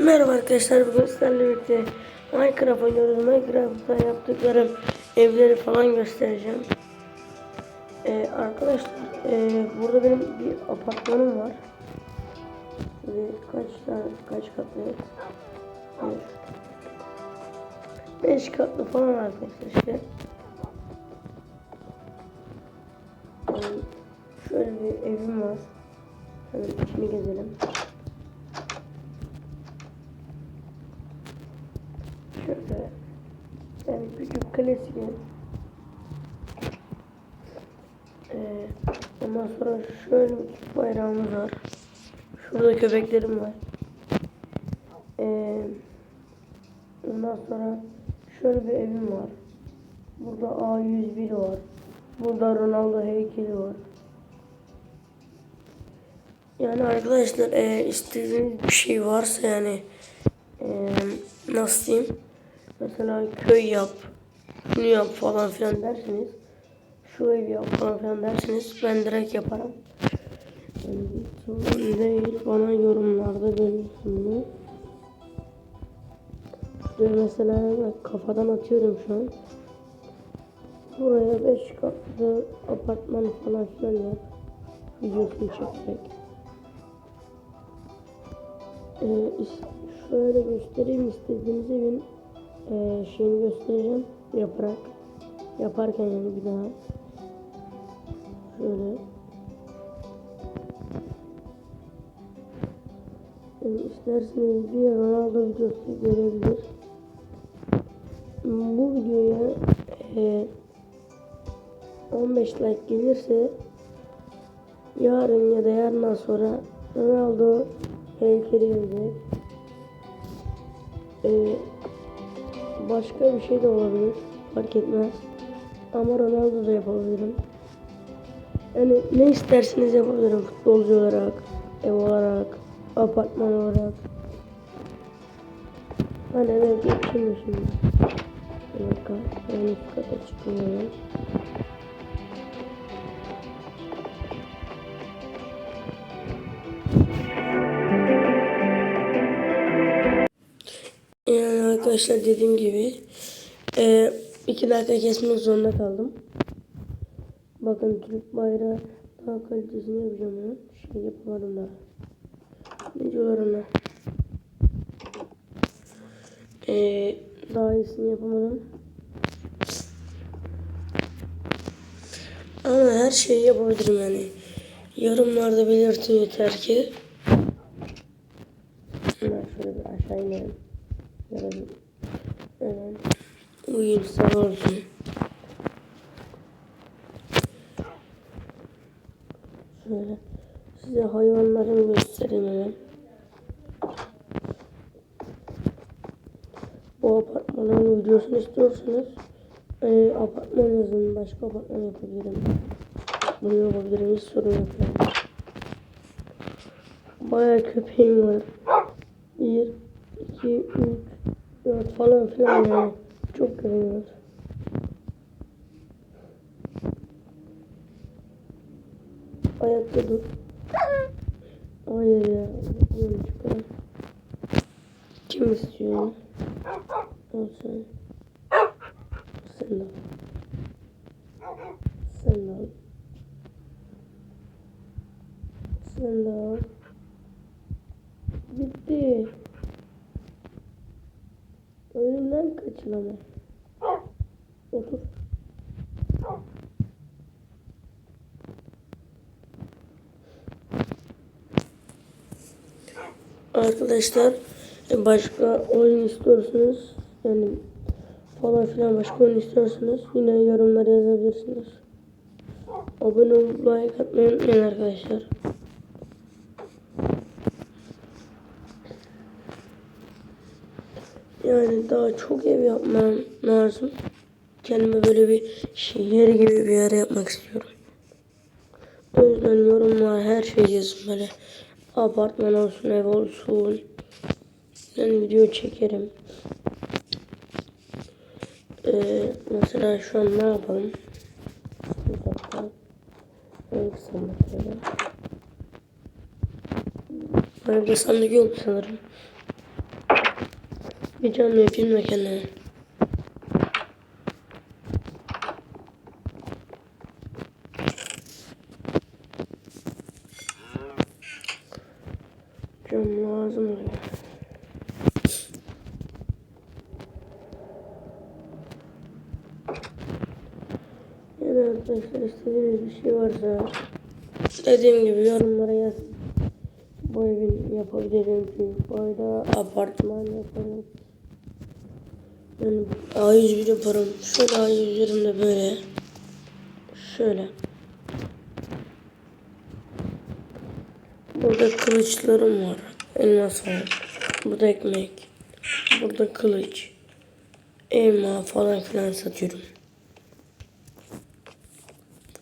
Merhaba arkadaşlar bugün sizlerle birlikte Minecraft oynuyoruz. Minecraft'ta yaptıklarım evleri falan göstereceğim. Ee, arkadaşlar ee, burada benim bir apartmanım var. Ve kaç tane kaç katlı? Bir, beş katlı falan arkadaşlar işte. Ee, şöyle bir evim var. Hemen içini gezelim. Şöyle yani küçük klasik. Ee, ondan sonra şöyle bir bayrağımız var. Şurada köpeklerim var. Ee, ondan sonra şöyle bir evim var. Burada A101 var. Burada Ronaldo heykeli var. Yani arkadaşlar e, istediğiniz bir şey varsa yani e, nasıl diyeyim mesela köy yap bunu yap falan filan derseniz şu ev yap falan filan derseniz ben direkt yaparım. Sorun değil bana yorumlarda belirtin. Ve mesela kafadan atıyorum şu an. Buraya 5 katlı apartman falan filan yap. Videosunu çekerek. Ee, is- şöyle göstereyim. İstediğiniz evin e, şeyini göstereceğim. Yaparak yaparken yani bir daha. Şöyle. Yani isterseniz bir Ronaldo videosu gelebilir. Bu videoya e, 15 like gelirse yarın ya da yarından sonra Ronaldo heykeli gelecek. Ee, başka bir şey de olabilir. Fark etmez. Ama Ronaldo da yapabilirim. Yani ne isterseniz yapabilirim. Futbolcu olarak, ev olarak, apartman olarak. Hani eve geçeyim şimdi. Bir dakika. Ben kata çıkıyorum. Arkadaşlar dediğim gibi e, iki dakika kesmek zorunda kaldım. Bakın Türk bayrağı daha kalitesini yapacağım ya. Şey yapamadım daha. Ne diyorlar ona? E, daha iyisini yapamadım. Ama her şeyi yapabilirim yani. Yorumlarda belirtin yeter ki. Şöyle bir aşağı inelim. Evet. Uyum sağ olsun. Şöyle size hayvanlarımı göstereyim hemen. Bu apartmanın videosunu istiyorsanız e, apartman yazın. Başka apartman yapabilirim. Bunu yapabilirim. Hiç sorun yok yani. Bayağı köpeğim var. Bir, iki, üç, dört falan filan yani. Çok var. Ayakta dur. Hayır ya. Böyle çıkar. Kim istiyor? Al sen. Sen de. Sen de. Sen de. Bitti. Önümden kaçın ama. Otur. Arkadaşlar e, başka oyun istiyorsanız yani falan filan başka oyun istiyorsanız yine yorumlara yazabilirsiniz. Abone olup like atmayı unutmayın arkadaşlar. Yani daha çok ev yapmam lazım. Kendime böyle bir şehir gibi bir yer yapmak istiyorum. O yüzden yorumlar her şey yazın böyle. Apartman olsun, ev olsun. Ben video çekerim. Ee, mesela şu an ne yapalım? Bir dakika. Hangi sandık böyle? Böyle bir sandık yok sanırım. Bir canlı yapayım da kendime. Cam lazım oluyor. Yani arkadaşlar istediğiniz bir şey varsa dediğim gibi yorumlara yazın. Bu evin yapabilirim çünkü burada apartman yaparım. Yani A101 yaparım. Şöyle A101'im de böyle. Şöyle. Burada kılıçlarım var. Elmas var. Burada ekmek. Burada kılıç. Elma falan filan satıyorum.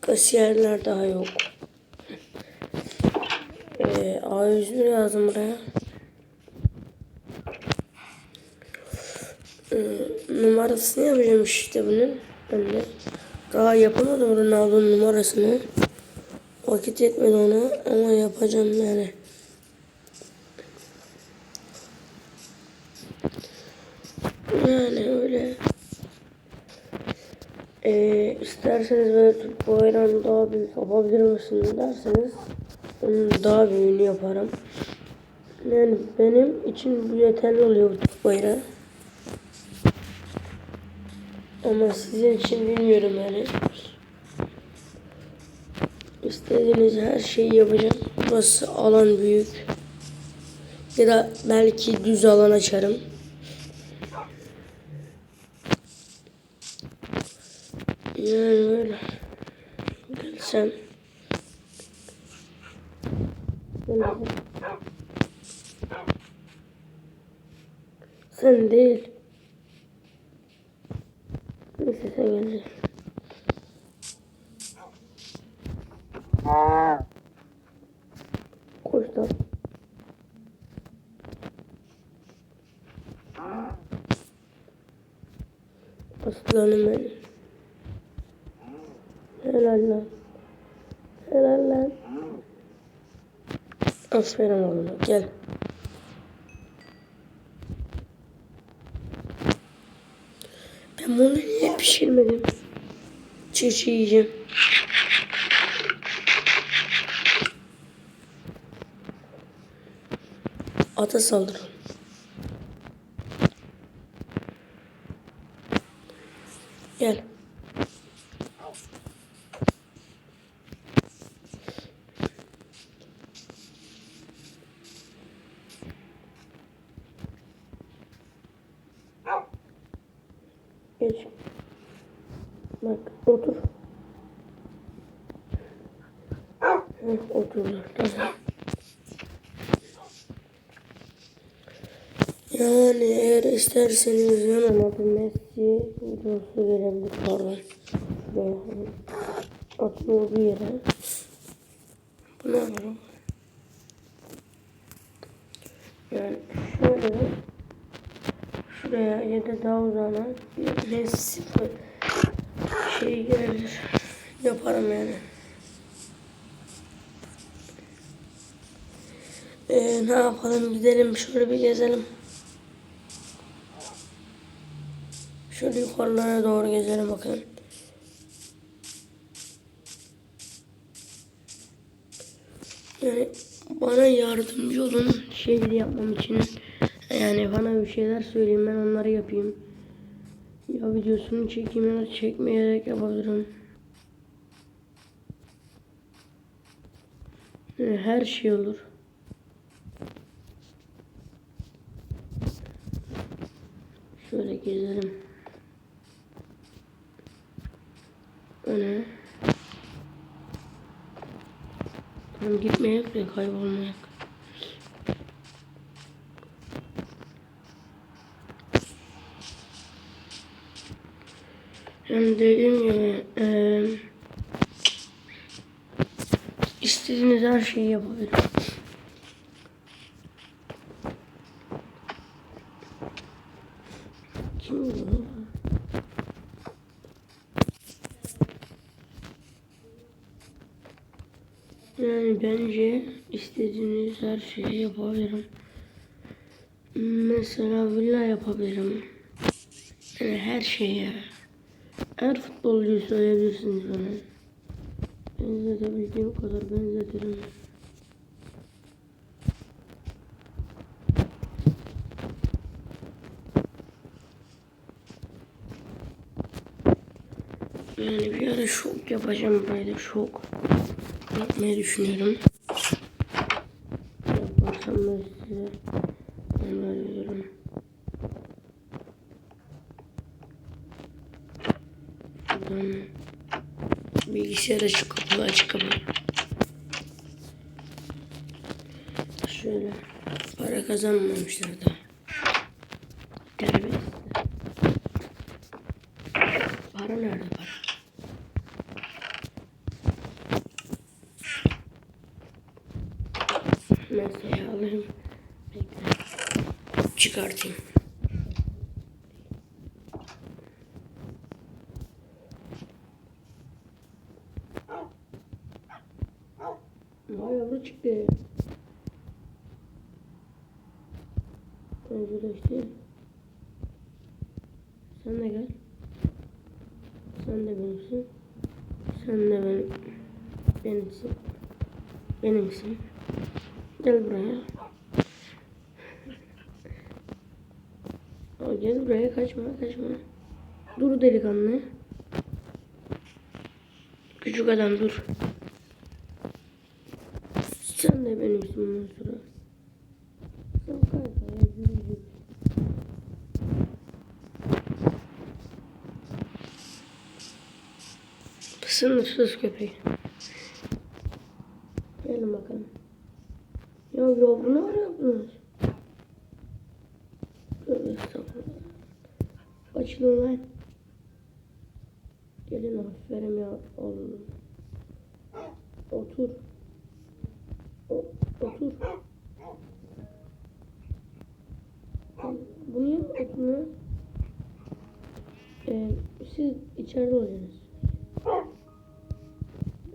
Kasiyerler daha yok. Ee, A101 yazdım buraya. Ee, numarasını yapacağım işte bunun. Ben de daha yapamadım Ronaldo'nun numarasını. Vakit yetmedi ona ama yapacağım yani. Yani öyle. Ee, isterseniz böyle Türk bayrağını daha büyük yapabilir misin derseniz onun daha büyüğünü yaparım. Yani benim için bu yeterli oluyor bu Türk bayrağı. Ama sizin için bilmiyorum yani. İstediğiniz her şeyi yapacağım. Burası alan büyük. Ya da belki düz alan açarım. Yani böyle. Gel sen. Sen değil. Neyse sen geleceksin. Koş lan. Aslanım benim. Helal lan. Helal lan. Aferin oğlum gel. Ben bunu niye pişirmedim? Çiğ yiyeceğim. Ata saldırın. Gel. Geç. Bak otur. Heh, oturdu. Tamam. Yani eğer isterseniz yanıma bir Messi videosu gelebilir pardon. Şuraya atın olduğu yere. Bu ne yapalım? Yani şöyle şuraya ya da daha uzağına bir Messi şey gelebilir. Yaparım yani. Ee, ne yapalım gidelim şöyle bir gezelim. Şöyle yukarılara doğru gezelim bakalım. Yani bana yardımcı olun şeyleri yapmam için. Yani bana bir şeyler söyleyin ben onları yapayım. Ya videosunu çekeyim ya çekmeyerek yapabilirim. Her şey olur. Şöyle gezelim. Öne. Tamam gitmeyek de kaybolmayak. Yani dediğim gibi eee istediğiniz her şeyi yapabilirim. Kim bu? Yani bence istediğiniz her şeyi yapabilirim. Mesela villa yapabilirim. Yani her şeye. Her futbolcuyu söyleyebilirsiniz bana. Benzetebildiğim kadar benzetirim. Yani bir ara şok yapacağım da şok yapmayı düşünüyorum. Yaparsam da size bilgisayar açık kapalı açık kapalı. Şöyle para kazanmamışlar da. Terbiyesiz. Para nerede para? Mesela alayım. Bekle. Çıkartayım. Vay yavru çıktı. Arkadaşlar. Sen de gel. Sen de benimsin. Sen de benim. Benimsin. Benimsin. Gel buraya. Aa, gel buraya kaçma kaçma. Dur delikanlı. Küçük adam dur. Sen de benimsin sonra. Sen kaykaya yürü yürü. Sınırsız köpek. Gelin bakalım. Ya yavru ne arıyorsunuz? Tövbe estağfurullah. Açılın lan. Gelin aferin ya oğlum. Otur. O, otur. Bu niye oturmuyor? Ee, siz içeride olacaksınız.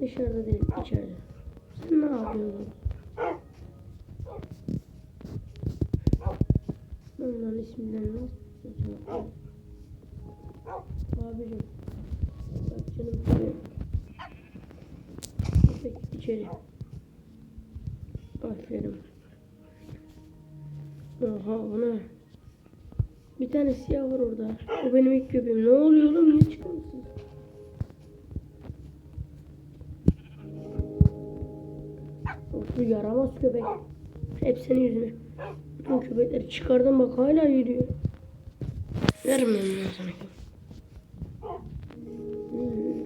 Dışarıda değil, içeride. Sen ne yapıyorsun? Onların isimlerini yazıyorum. Abicim. Bak canım şuraya. Köpek içeri. Aferin. Oha ne? Bir tane siyah var orada. O benim ilk köpeğim. Ne oluyor oğlum? Niye çıkıyorsunuz? Of bu yaramaz köpek. Hep senin yüzüne. Bütün köpekleri çıkardım bak hala yürüyor. Vermiyorum ben sana. Hmm.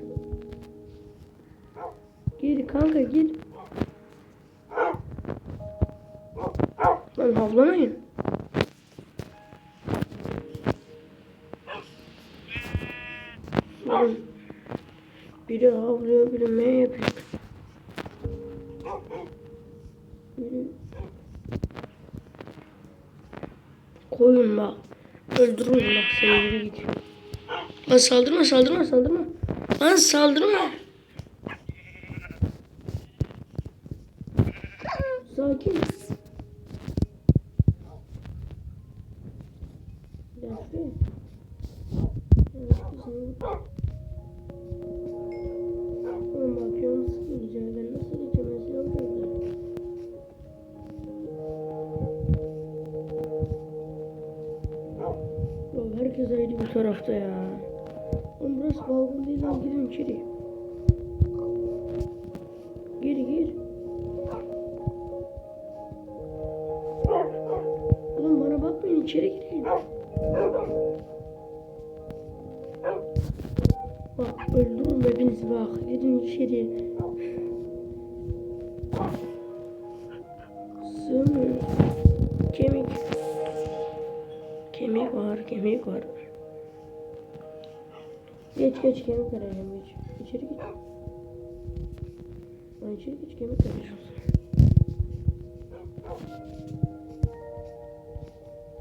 Gir kanka gir. Lan havlamayın. Biri havlıyor biri me yapıyor. Koyun bak. Öldürürüm bak seni yürü git. Lan saldırma saldırma saldırma. Lan saldırma. Sakin. Gel şuraya. Tarafta ya. Oğlum burası balkon değil lan gidin içeri. Gir gir. Oğlum bana bakmayın içeri girin. Bak öldürürüm hepinizi bak. Gidin içeri. Sığmıyor. Kemik. Kemik var, kemik var. Geç geç kemik arayacağım geç. İçeri geç. Lan içeri geç kemik arayacağım.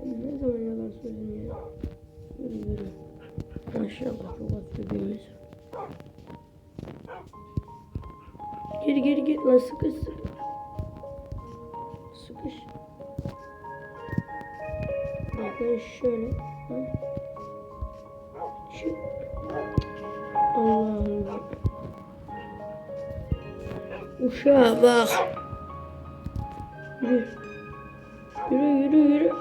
Ben Ne zaman yalan söyledim ya? Yürü yürü. Maşallah çok az bebeğimiz. Gir gir gir lan sıkış sıkış. Sıkış. Ben şöyle. Ha. Allah'ım. Uşağa bak. Yürü. Yürü yürü yürü.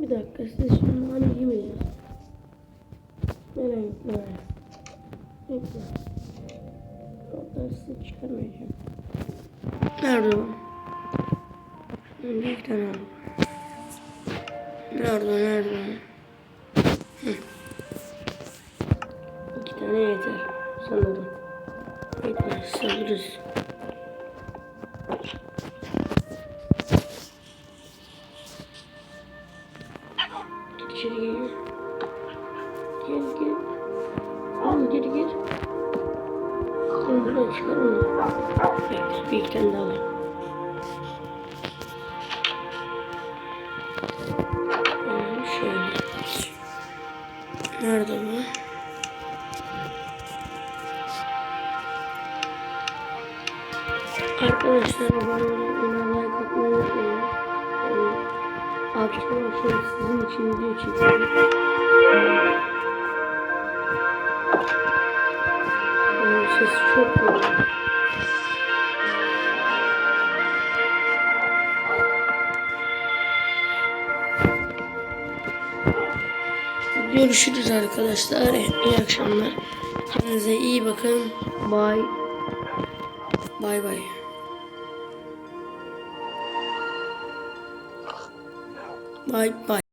Bir dakika siz şimdi hani yemeyeceğiz. Nereye gitme? Bekle. Oradan sizi çıkarmayacağım. Nerede o? Bir tane al. Nerede o, nerede o? İki tane yeter sanırım. Sabırız. Git içeri Akşam sizin için video çekiyorum. Ses çok geliyor. Görüşürüz arkadaşlar. İyi akşamlar. Kendinize iyi bakın. Bye. Bye bye. Bye bye.